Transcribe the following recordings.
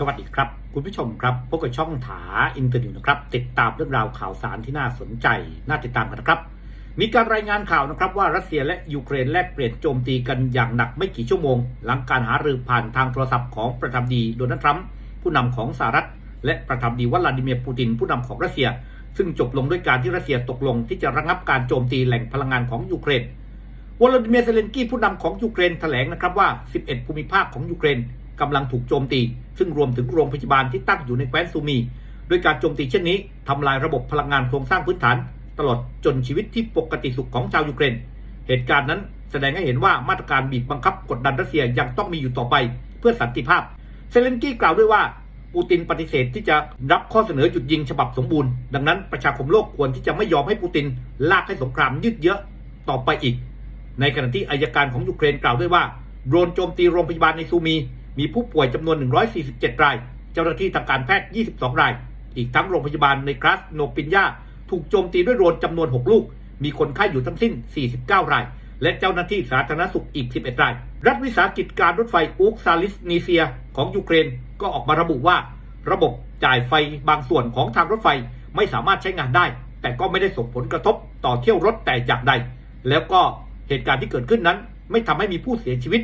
สวัสดีครับ คุณผู้ชมครับพบกับช่องถาอินเตอร์นิวนะครับ ติดตามเรื่องราวข่าวสารที่น่าสนใจ น่าติดตามกันนะครับ มีการรายงานข่าวนะครับว่ารัสเซียและยูเครนแลกเปลี่ยนโจมตีกันอย่างหนักไม่กี่ชั่วโมง หลังการหารือผ่านทางโทรศัพท์ของประธานดีโดนัลด์ทรัมป์ผู้นำของสหรัฐ และประธานดีวลาดิเมียร์ปูตินผู้นำของรัสเซีย ซึ่งจบลงด้วยการที่รัสเซียตกลงที่จะระงับการโจมตีแหล่งพลังงานของยูเครนวลาดิเมียร์เซเลนกี้ผู้นำของยูเครนแถลงนะครับว่า 11 ภูมิภาคของยูเครน กำลังถูกโจมตี ซึ่งรวมถึงโรงพยาบาลที่ตั้งอยู่ในแคว้นซูมี โดยการโจมตีเช่นนี้ทำลายระบบพลังงานโครงสร้างพื้นฐาน ตลอดจนชีวิตที่ปกติสุขของชาวยูเครน เหตุการณ์นั้นแสดงให้เห็นว่ามาตรการบีบบังคับกดดันรัสเซียยังต้องมีอยู่ต่อไปเพื่อสันติภาพ เซเลนกี้กล่าวด้วยว่าปูตินปฏิเสธที่จะรับข้อเสนอหยุดยิงฉบับสมบูรณ์ ดังนั้นประชาคมโลกควรที่จะไม่ยอมให้ปูตินลากให้สงครามยืดเยื้อต่อไปอีก ในขณะที่อายการของยูเครนกล่าวด้วยว่าโดรนโจมตีโรงพยาบาลในซูมี มีผู้ป่วยจำนวน 147 ราย เจ้าหน้าที่ทางการแพทย์ 22 ราย อีกทั้งโรงพยาบาลในครัสโนปินยาถูกโจมตีด้วยโดรนจำนวน 6 ลูก มีคนไข้อยู่ทั้งสิ้น 49 ราย และเจ้าหน้าที่สาธารณสุขอีก 11 ราย รัฐวิสาหกิจการรถไฟอุกซาลิสนีเซียของยูเครนก็ออกมาระบุว่า ระบบจ่ายไฟบางส่วนของทางรถไฟไม่สามารถใช้งานได้ แต่ก็ไม่ได้ส่งผลกระทบต่อเที่ยวรถแต่อย่างใด แล้วก็เหตุการณ์ที่เกิดขึ้นนั้น ไม่ทำให้มีผู้เสียชีวิต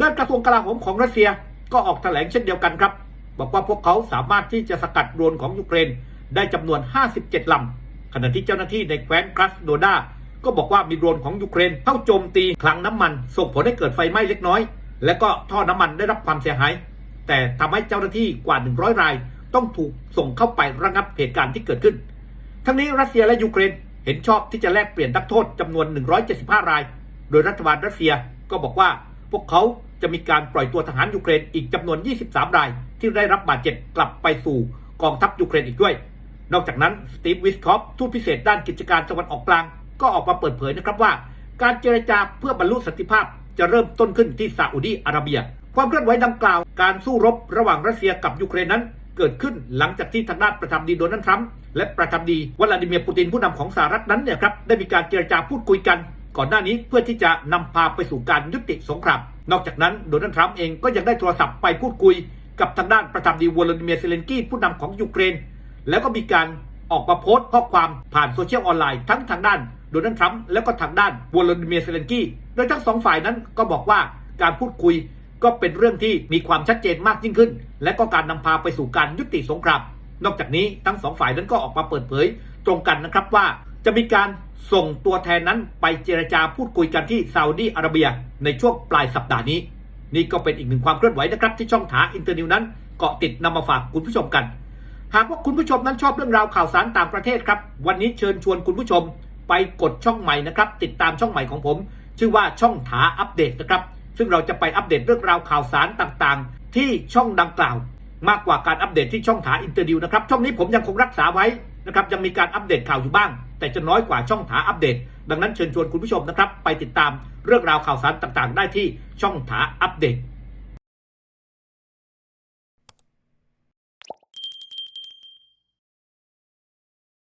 ด้านกระทรวงกลาโหมของรัสเซียก็ออกแถลงเช่นเดียวกันครับ บอกว่าพวกเขาสามารถที่จะสกัดโดรนของยูเครนได้จำนวน 57 ลำ ขณะที่เจ้าหน้าที่ในแคว้นครัสโดดาก็บอกว่ามีโดรนของยูเครนเข้าโจมตีคลังน้ำมัน ส่งผลให้เกิดไฟไหม้เล็กน้อย และก็ท่อน้ำมันได้รับความเสียหาย แต่ทำให้เจ้าหน้าที่กว่า 100 ราย ต้องถูกส่งเข้าไประงับเหตุการณ์ที่เกิดขึ้น ทั้งนี้รัสเซียและยูเครนเห็นชอบที่จะแลกเปลี่ยนนักโทษจำนวน 175 ราย โดยรัฐบาลรัสเซียก็บอกว่าพวกเขา จะมีการปล่อยตัวทหารยูเครนอีกจำนวน 23 ราย ที่ได้รับบาดเจ็บกลับไปสู่กองทัพยูเครนอีกด้วย นอกจากนั้นสตีฟวิสคอฟทูตพิเศษด้านกิจการตะวันออกกลาง ก็ออกมาเปิดเผยนะครับว่า การเจรจาเพื่อบรรลุสันติภาพจะเริ่มต้นขึ้นที่ซาอุดีอาระเบีย ความเคลื่อนไหวดังกล่าว การสู้รบระหว่างรัสเซียกับยูเครนนั้น เกิดขึ้นหลังจากที่ทางด้านประธานาธิบดีโดนัลด์ทรัมป์และประธานาธิบดีวลาดิเมียร์ปูตินผู้นำของสหรัฐนั้นเนี่ยครับได้มีการเจรจาพูดคุยกัน ก่อนหน้านี้เพื่อที่จะนำพาไปสู่การยุติสงคราม นอกจากนั้นโดนัลด์ทรัมป์เองก็ยังได้โทรศัพท์ไปพูดคุยกับทางด้านประธานาธิบดีวลาดิเมียร์เซเลนกี้ผู้นำของยูเครน แล้วก็มีการออกมาโพสต์ข้อความผ่านโซเชียลออนไลน์ทั้งทางด้านโดนัลด์ทรัมป์แล้วก็ทางด้านวลาดิเมียร์เซเลนกี้โดยทั้งสองฝ่ายนั้นก็บอกว่าการพูดคุยก็เป็นเรื่องที่มีความชัดเจนมากยิ่งขึ้น และก็การนำพาไปสู่การยุติสงครามนอกจากนี้ทั้งสองฝ่ายนั้นก็ออกมาเปิดเผย ตรงกันนะครับว่า จะมีการส่งตัวแทนนั้นไปเจรจาพูดคุยกันที่ซาอุดีอาระเบีย ในช่วงปลายสัปดาห์นี้ นี่ก็เป็นอีกหนึ่งความเคลื่อนไหวนะครับ ที่ช่องถาอินเตอร์นิวนั้นเกาะติดนำมาฝากคุณผู้ชมกัน หากว่าคุณผู้ชมนั้นชอบเรื่องราวข่าวสารต่างประเทศครับ วันนี้เชิญชวนคุณผู้ชม ไปกดช่องใหม่นะครับ ติดตามช่องใหม่ของผม ชื่อว่าช่องถาอัปเดตนะครับ ซึ่งเราจะไปอัปเดตเรื่องราวข่าวสารต่างๆ ที่ช่องดังกล่าว มากกว่าการอัปเดตที่ช่องถาอินเตอร์ดิวนะครับช่องนี้ผมยังคงรักษาไว้นะครับยังมีการอัปเดตข่าวอยู่บ้าง แต่จะน้อยกว่าช่องถาอัปเดต ดังนั้นเชิญชวนคุณผู้ชมนะครับ ไปติดตามเรื่องราวข่าวสารต่างๆ ได้ที่ช่องถาอัปเดต